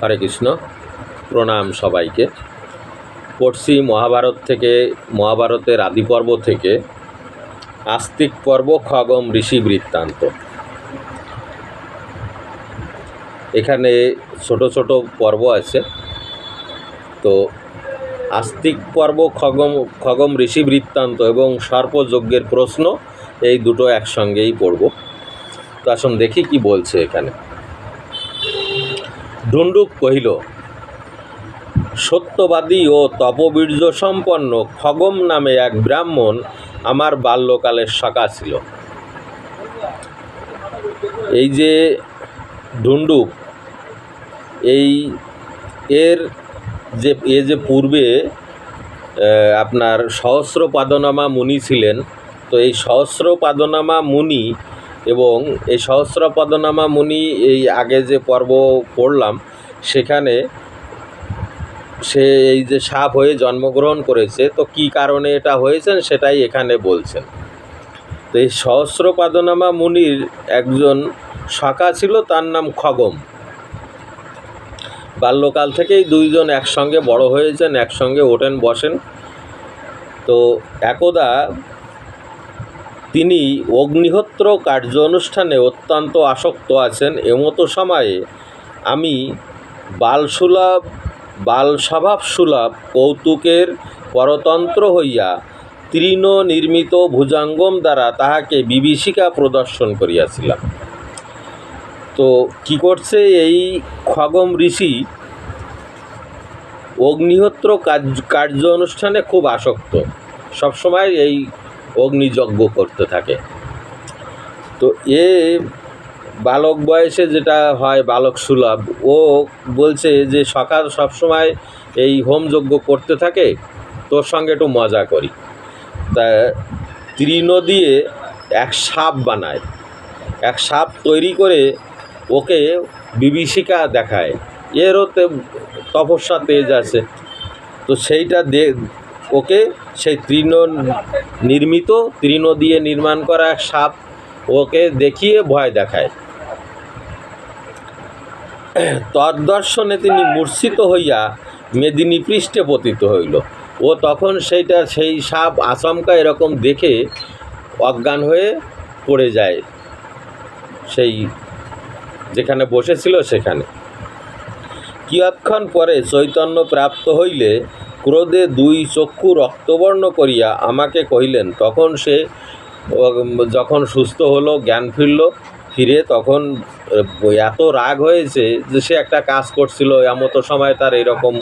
হরে কৃষ্ণ, প্রণাম সবাইকে। পড়ছি মহাভারত থেকে, মহাভারতের আদি পর্ব থেকে, আস্তিক পর্ব খগম ঋষি বৃত্তান্ত। এখানে ছোট ছোট পর্ব আছে। তো আস্তিক পর্ব খগম খগম ঋষি বৃত্তান্ত এবং সর্পযজ্ঞের প্রশ্ন, এই দুটো একসঙ্গেই পড়ব। তো আসুন দেখি কি বলছে এখানে। ডুন্ডুক কহিল, সত্যবাদী ও তপবীর্য সম্পন্ন খগম নামে এক ব্রাহ্মণ আমার বাল্যকালের সখা ছিল। এই যে ডুন্ডুক এই এর যে, এ যে পূর্বে আপনার সহস্র পাদনামা মুনি ছিলেন, তো এই সহস্র পাদনামা মুনি এবং এই সহস্র পাদনামা মুনি এই আগে যে পর্ব পড়লাম, সেখানে সে এই যে সাপ হয়ে জন্মগ্রহণ করেছে, তো কি কারণে এটা হয়েছেন সেটাই এখানে বলছেন। তো এই সহস্র পাদনামা মুনির একজন সখা ছিল, তার নাম খগম। বাল্যকাল থেকেই দুইজন একসঙ্গে বড় হয়েছেন, একসঙ্গে ওঠেন, বসেন। তো একদা তিনি অগ্নিহোত্র কার্য অনুষ্ঠানে অত্যন্ত আসক্ত আছেন। এমতো সময়ে আমি বালসুলভ বালস্বভাব সুলভ কৌতুকের পরতন্ত্র হইয়া তৃণ নির্মিত ভুজাঙ্গম দ্বারা তাহাকে বিভীষিকা প্রদর্শন করিয়াছিলাম। তো কি করছে এই খগম ঋষি? অগ্নিহোত্র কার্য অনুষ্ঠানে খুব আসক্ত। সবসময় এই অগ্নিযজ্ঞ করতে থাকে। তো এ বালক বয়সে যেটা হয়, বালক সুলভ, ও বলছে যে সকাল সবসময় এই হোমযজ্ঞ করতে থাকে, তোর সঙ্গে একটু মজা করি। তা তৃণ দিয়ে এক সাপ বানায়। এক সাপ তৈরি করে ওকে বিভীষিকা দেখায়। এরও তপস্যা তেজ আছে। তো সেইটা দে ওকে সেই তৃণ নির্মিত, তৃণ দিয়ে নির্মাণ করা এক সাপ ওকে দেখিয়ে ভয় দেখায়। তদ্দর্শনে তিনি মূর্ছিত হইয়া মেদিনী পৃষ্ঠে পতিত হইল। ও তখন সেইটা, সেই সাপ আচমকা এরকম দেখে অজ্ঞান হয়ে পড়ে যায় সেই যেখানে বসেছিল সেখানে। কিয়ৎক্ষণ পরে চৈতন্য প্রাপ্ত হইলে ক্রোধে দুই চক্ষু রক্তবর্ণ করিয়া আমাকে কহিলেন, তখন সে, যখন সুস্থ হলো, জ্ঞান ফিরল, ফিরে তখন, এত রাগ হয়েছে যে সে একটা কাজ করছিল, এমতো সময় তার এরকম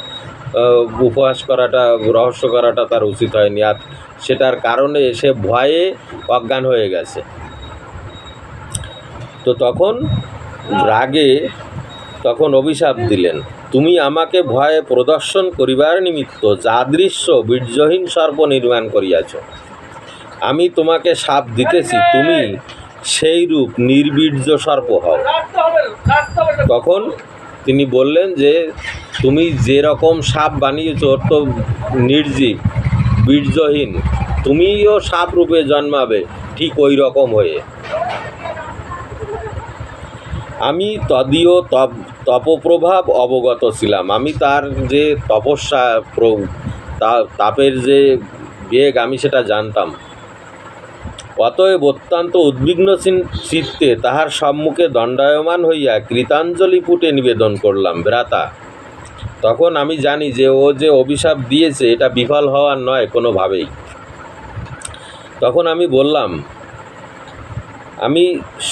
উপহাস করাটা, রহস্য করাটা তার উচিত হয়নি। আর সেটার কারণে সে ভয়ে অজ্ঞান হয়ে গেছে। তো তখন রাগে, তখন অভিশাপ দিলেন। তুমি আমাকে ভয়ে প্রদর্শন করিবার নিমিত্ত যাদৃশ্য বীর্যহীন সর্প নির্মাণ করিয়াছ। আমি তোমাকে সাপ দিতেছি, তুমি সেই রূপ নির্বীর্য সর্প হও। তখন তিনি বললেন যে, তুমি যে রকম সাপ বানিয়েছ, ওর তো নির্জীব, বীর্যহীন, তুমিও সাপ রূপে জন্মাবে, ঠিক ওই রকম হয়ে। আমি তদীয় তপপ্রভাব অবগত ছিলাম। আমি তার যে তপস্যা তাপের যে বেগ, আমি সেটা জানতাম। অতএব অত্যন্ত উদ্বিগ্ন চিত্তে তাহার সম্মুখে দণ্ডায়মান হইয়া কৃতাঞ্জলি পুটে নিবেদন করলাম, ভ্রাতা। তখন আমি জানি যে ও যে অভিশাপ দিয়েছে, এটা বিফল হওয়ার নয় কোনোভাবেই। তখন আমি বললাম, আমি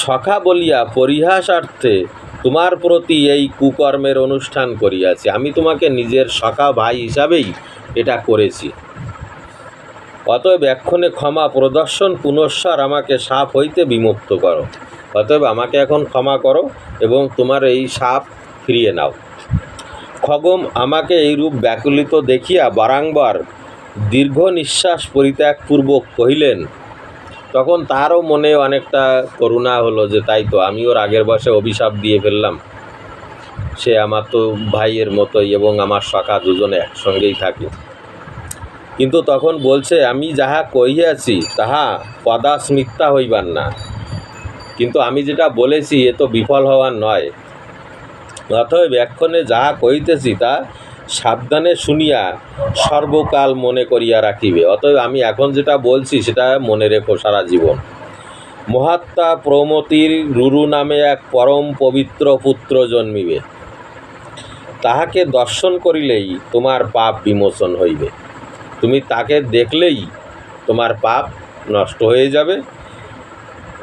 সখা বলিয়া পরিহাসার্থে তোমার প্রতি এই কুকর্মের অনুষ্ঠান করিয়াছি। আমি তোমাকে নিজের সখা ভাই হিসাবেই এটা করেছি। অতএব এক্ষণে ক্ষমা প্রদর্শন, পুনঃস্বার আমাকে সাপ হইতে বিমুক্ত করো। অতএব আমাকে এখন ক্ষমা করো এবং তোমার এই সাপ ফিরিয়ে নাও। খগম আমাকে এইরূপ ব্যাকুলিত দেখিয়া বারংবার দীর্ঘ নিঃশ্বাস পরিত্যাগপূর্বক কহিলেন তখন তারও মনে অনেকটা করুণা হলো যে, তাই তো আমিও আগের বসে অভিশাপ দিয়ে ফেললাম। সে আমার তো ভাইয়ের মতোই এবং আমার সখা দুজনে একসঙ্গেই থাকে। কিন্তু তখন বলছে, আমি যাহা কহিয়াছি, তাহা পদাস মিথ্যা হইবার না। কিন্তু আমি যেটা বলেছি, এ তো বিফল হওয়ার নয়। অতএব এক্ষণে যাহা কহিতেছি, তা সাবধানে শুনিয়া সর্বকাল মনে করিয়া রাখিবে। অতএব আমি এখন যেটা বলছি, সেটা মনে রেখো সারা জীবন। মহাত্মা প্রমতির রুরু নামে এক পরম পবিত্র পুত্র জন্মিবে। তাহাকে দর্শন করিলেই তোমার পাপ বিমোচন হইবে। তুমি তাকে দেখলেই তোমার পাপ নষ্ট হয়ে যাবে।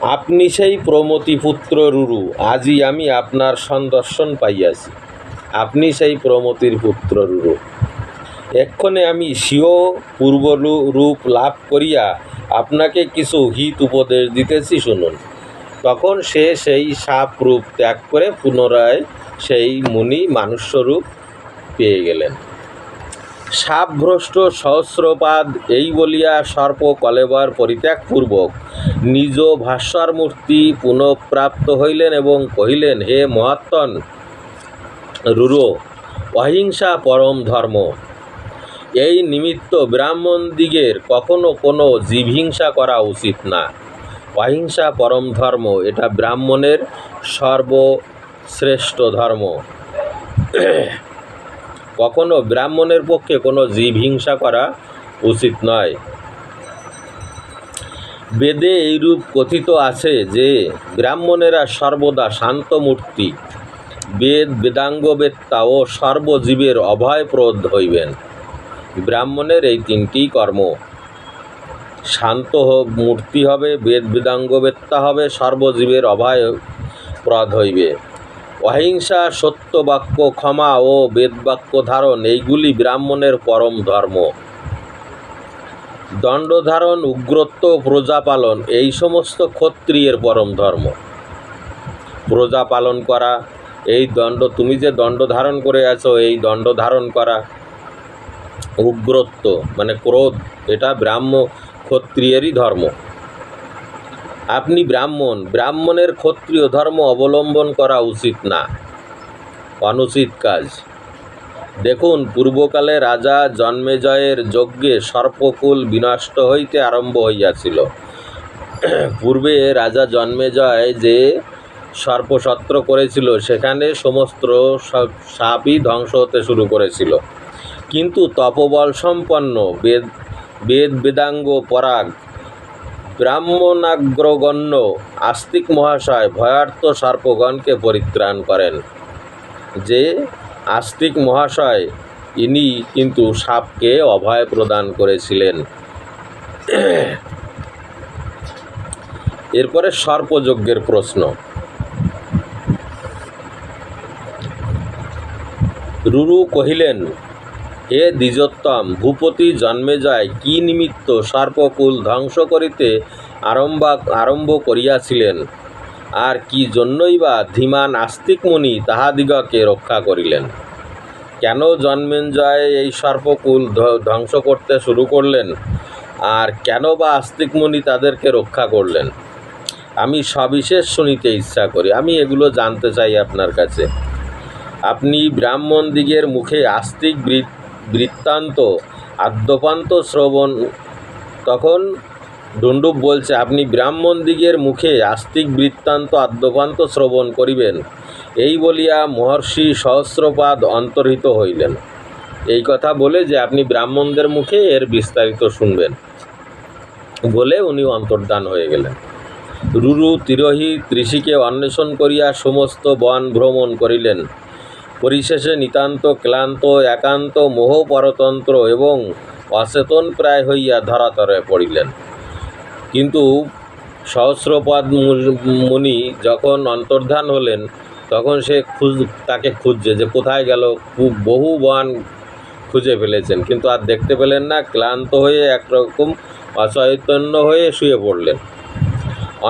আপনি সেই প্রমতি পুত্র রুরু, আজই আমি আপনার সন্দর্শন পাইয়াছি। আপনি সেই প্রমতির পুত্র রুরু এক্ষণে আমি স্বীয় পূর্বরূ রূপ লাভ করিয়া আপনাকে কিছু হিত উপদেশ দিতেছি, শুনুন। তখন সে সেই সাপ রূপ ত্যাগ করে পুনরায় সেই মুনি মানুষ্যরূপ পেয়ে গেলেন। সাপভ্রষ্ট সহস্রপাদ এই বলিয়া সর্প কলেবর পরিত্যাগপূর্বক নিজ ভাস্বর মূর্তি পুনঃপ্রাপ্ত হইলেন এবং কহিলেন, হে মহাত্মন রুরো, অহিংসা পরম ধর্ম। এই নিমিত্ত ব্রাহ্মণ দিগের কখনো কোনো জীবহিংসা করা উচিত না। অহিংসা পরম ধর্ম, এটা ব্রাহ্মণের সর্বশ্রেষ্ঠ ধর্ম। কখনো ব্রাহ্মণের পক্ষে কোনো জীব হিংসা করা উচিত নয়। বেদে এইরূপ কথিত আছে যে, ব্রাহ্মণেরা সর্বদা শান্ত মূর্তি। বেদ বেদাঙ্গ বেত্তা ও সর্বজীবের অভয়প্রদ হইবেন। ব্রাহ্মণের এই তিনটি কর্ম। শান্ত মূর্তি হবে, বেদ বেদাঙ্গ বেত্তা হবে, সর্বজীবের অভয় প্রদ হইবে। অহিংসা সত্য বাক্য ক্ষমা ও বেদবাক্য ধারণ, এইগুলি ব্রাহ্মণের পরম ধর্ম। দণ্ডধারণ, উগ্রত্ব প্রজা পালন এই সমস্ত ক্ষত্রিয়ের পরম ধর্ম। প্রজা পালন করা এই দণ্ড, তুমি যে দণ্ড ধারণ করে আছো, এই দণ্ড ধারণ করা উগ্রত্ব মানে ক্রোধ, এটা ব্রাহ্ম ক্ষত্রিয়েরই ধর্ম। আপনি ব্রাহ্মণ, ব্রাহ্মণের ক্ষত্রিয় ধর্ম অবলম্বন করা উচিত না। অনুচিত কাজ। দেখুন, পূর্বকালে রাজা জন্মেজয়ের যজ্ঞে সর্পকুল বিনষ্ট হইতে আরম্ভ হইয়াছিল। পূর্বে রাজা জন্মেজয় যে সর্পসত্র করেছিল, সেখানে সমস্ত সাপই ধ্বংস হতে শুরু করেছিল। কিন্তু তপবল সম্পন্ন বেদ বেদ বেদাঙ্গ পরাগ, ব্রাহ্মণাগ্রগণ্য আস্তিক মহাশয় ভয়ার্থ সর্পগণকে পরিত্রাণ করেন। যে আস্তিক মহাশয়, ইনি কিন্তু সাপকে অভয় প্রদান করেছিলেন। এরপরে সর্পযজ্ঞের প্রশ্ন। রুরু কহিলেন, হে দ্বিজোত্তম, ভূপতি জন্মে যায় কি নিমিত্ত সর্পকুল ধ্বংস করিতে আরম্ভ আরম্ভ করিয়াছিলেন? আর কি জন্যই বা ধীমান আস্তিক মুনি তাহাদিগকে রক্ষা করিলেন? কেন জন্মেঞ্জয় এই সর্পকুল ধ্ব- ধ্বংস করতে শুরু করলেন? আর কেন বা আস্তিক মুনি তাদেরকে রক্ষা করলেন? আমি সবিশেষ শুনিতে ইচ্ছা করি। আমি এগুলো জানতে চাই আপনার কাছে। আপনি ব্রাহ্মণ দিগের মুখে আস্তিক বৃত- বৃত্তান্ত, আদ্যপান্ত শ্রবণ, তখন ডুন্ডুব বলছে, আপনি ব্রাহ্মণ দিগের মুখে আস্তিক বৃত্তান্ত, আদ্যপান্ত শ্রবণ করিবেন। এই বলিয়া মহর্ষি সহস্রপাদ অন্তর্হিত হইলেন। এই কথা বলে যে, আপনি ব্রাহ্মণদের মুখে এর বিস্তারিত শুনবেন। বলে উনি অন্তর্ধান হয়ে গেলেন। রুরু তিরোহী ত্রিশিকে অন্বেষণ করিয়া সমস্ত বন ভ্রমণ করিলেন। পরিশেষে নিতান্ত ক্লান্ত, একান্ত মোহ পরতন্ত্র এবং অচেতন প্রায় হইয়া ধরাতরে পড়িলেন। কিন্তু সহস্রপদ মুনি যখন অন্তর্ধান হলেন, তখন সে খুঁজ তাকে খুঁজছে যে কোথায় গেল, খুব বহু বন খুঁজে ফেলেছেন, কিন্তু আর দেখতে পেলেন না, ক্লান্ত হয়ে একরকম অচৈতন্য হয়ে শুয়ে পড়লেন।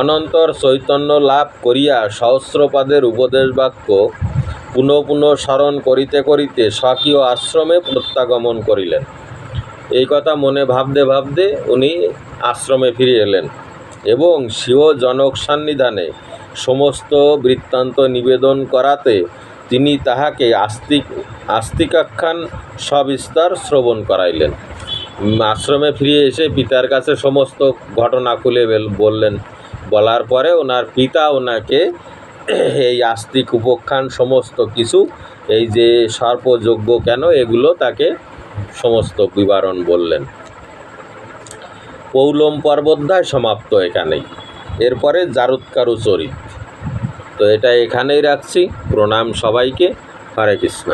অনন্তর চৈতন্য লাভ করিয়া সহস্রপাদের উপদেশ বাক্য পুনঃ পুনঃ স্মরণ করিতে করিতে স্বকীয় আশ্রমে প্রত্যাগমন করিলেন। এই কথা মনে ভাবতে ভাবতে উনি আশ্রমে ফিরে এলেন এবং স্বীয় জনক সান্নিধানে সমস্ত বৃত্তান্ত নিবেদন করাতে তিনি তাহাকে আস্তিক, আস্তিকাখ্যান সবিস্তার শ্রবণ করাইলেন। আশ্রমে ফিরে এসে পিতার কাছে সমস্ত ঘটনা খুলে বললেন। বলার পরে ওনার পিতা ওনাকে এই আস্তিক উপখ্যান সমস্ত কিছু, এই যে সর্পযজ্ঞ কেন, এগুলো তাকে সমস্ত বিবরণ বললেন। পৌলম পর্বধ্যায় সমাপ্ত এখানেই। এরপরে জারুৎকারু চরিত। তো এটা এখানেই রাখছি। প্রণাম সবাইকে। হরে কৃষ্ণ।